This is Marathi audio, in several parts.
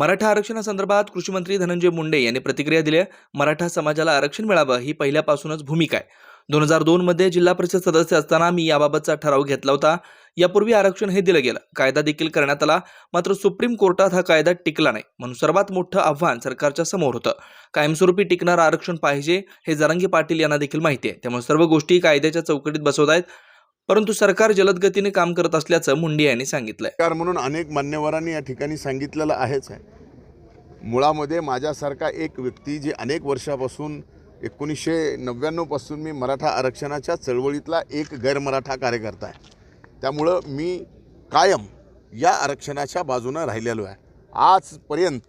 मराठा आरक्षणासंदर्भात कृषीमंत्री धनंजय मुंडे यांनी प्रतिक्रिया दिली मराठा समाजाला आरक्षण मिळावं ही पहिल्यापासूनच भूमिका आहे. दोन हजार दोनमध्ये जिल्हा परिषद सदस्य असताना मी याबाबतचा ठराव घेतला होता. यापूर्वी आरक्षण हे दिलं गेलं. कायदा देखील करण्यात आला. मात्र सुप्रीम कोर्टात हा कायदा टिकला नाही. म्हणून सर्वात मोठं आव्हान सरकारच्या समोर होतं. कायमस्वरूपी टिकणारं आरक्षण पाहिजे हे जरांगे पाटील यांना देखील माहिती आहे. त्यामुळे सर्व गोष्टी कायद्याच्या चौकटीत बसवत आहेत. परंतु सरकार जलद गतीने काम करत असल्याचं मुंडे यांनी सांगितलंय. म्हणून अनेक मान्यवरांनी या ठिकाणी सांगितलेलं आहेच आहे. मुळामध्ये माझ्यासारखा एक व्यक्ती जी अनेक वर्षापासून एकोणीसशे नव्याण्णवपासून मी मराठा आरक्षणाच्या चळवळीतला एक गैरमराठा कार्यकर्ता आहे. त्यामुळं मी कायम या आरक्षणाच्या बाजूनं राहिलेलो आहे. आजपर्यंत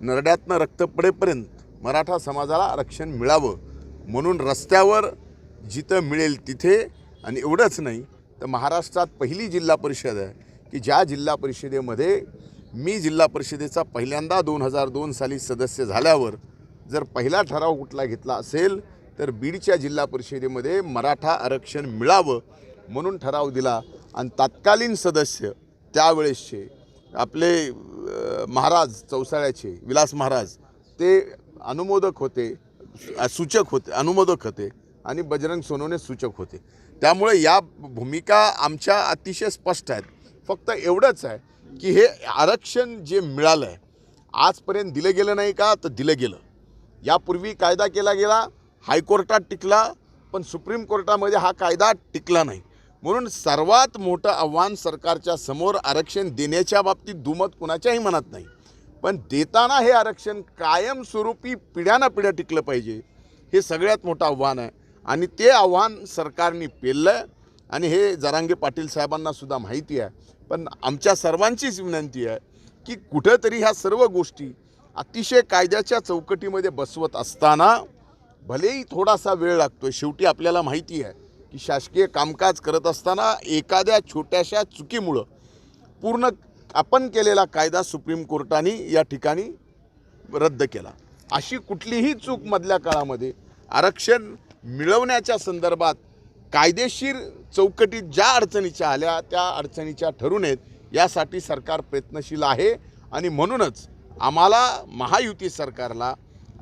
नरड्यातनं रक्त पडेपर्यंत मराठा समाजाला आरक्षण मिळावं म्हणून रस्त्यावर जिथं मिळेल तिथे आणि एवढंच नाही तर महाराष्ट्रात पहिली जिल्हा परिषद आहे की ज्या जिल्हा परिषदेमध्ये मी जिल्हा परिषदेचा पहिल्यांदा दोन हजार दोन साली सदस्य झाल्यावर जर पहिला ठराव कुठला घेतला असेल तर बीडच्या जिल्हा परिषदेमध्ये मराठा आरक्षण मिळावं म्हणून ठराव दिला. आणि तत्कालीन सदस्य त्यावेळेसचे आपले महाराज चौसाळ्याचे विलास महाराज ते अनुमोदक होते सूचक होते अनुमोदक होते आणि बजरंग सोनवणे सूचक होते. त्यामुळे या भूमिका आमच्या अतिशय स्पष्ट आहेत. फक्त एवढंच आहे की हे आरक्षण जे मिळालं आहे आजपर्यंत दिलं गेलं नाही का तर दिलं गेलं. यापूर्वी कायदा केला गेला हायकोर्टात टिकला पण सुप्रीम कोर्टामध्ये हा कायदा टिकला नाही. म्हणून सर्वात मोठं आव्हान सरकारच्या समोर आरक्षण देण्याच्या बाबतीत दुमत कुणाच्याही मनात नाही. पण देताना हे आरक्षण कायमस्वरूपी पिढ्याना पिढ्या टिकलं पाहिजे हे सगळ्यात मोठं आव्हान आहे. आणि ते आव्हान सरकारने पेललं आहे आणि हे जरांगे पाटील साहेबांना सुद्धा माहिती आहे. पण आमच्या सर्वांचीच विनंती आहे की कुठंतरी ह्या सर्व गोष्टी अतिशय कायद्याच्या चौकटीमध्ये बसवत असताना भलेही थोडासा वेळ लागतो शेवटी आपल्याला माहिती आहे की शासकीय कामकाज करत असताना एखाद्या छोट्याशा चुकीमुळं पूर्ण आपण केलेला कायदा सुप्रीम कोर्टाने या ठिकाणी रद्द केला. अशी कुठलीही चूक मधल्या काळामध्ये आरक्षण मिळवण्याच्या संदर्भात कायदेशीर चौकटीत ज्या अडचणीच्या आल्या त्या अडचणीच्या ठरू नयेत यासाठी सरकार प्रयत्नशील आहे आणि म्हणूनच आम्हाला महायुती सरकारला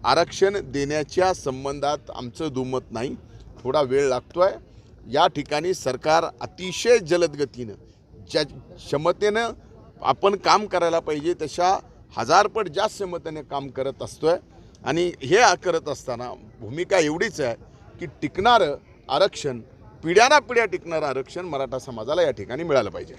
आरक्षण देण्याच्या संबंधात आमचं दुमत नाही. थोडा वेळ लागतो आहे या ठिकाणी सरकार अतिशय जलद गतीनं ज्या क्षमतेनं आपण काम करायला पाहिजे तशा हजारपट जास्त क्षमतेने काम करत असतो आहे आणि हे करत असताना भूमिका एवढीच आहे की टिकणारं आरक्षण पिढ्याना पिढ्या टिकणारं आरक्षण मराठा समाजाला या ठिकाणी मिळालं पाहिजे.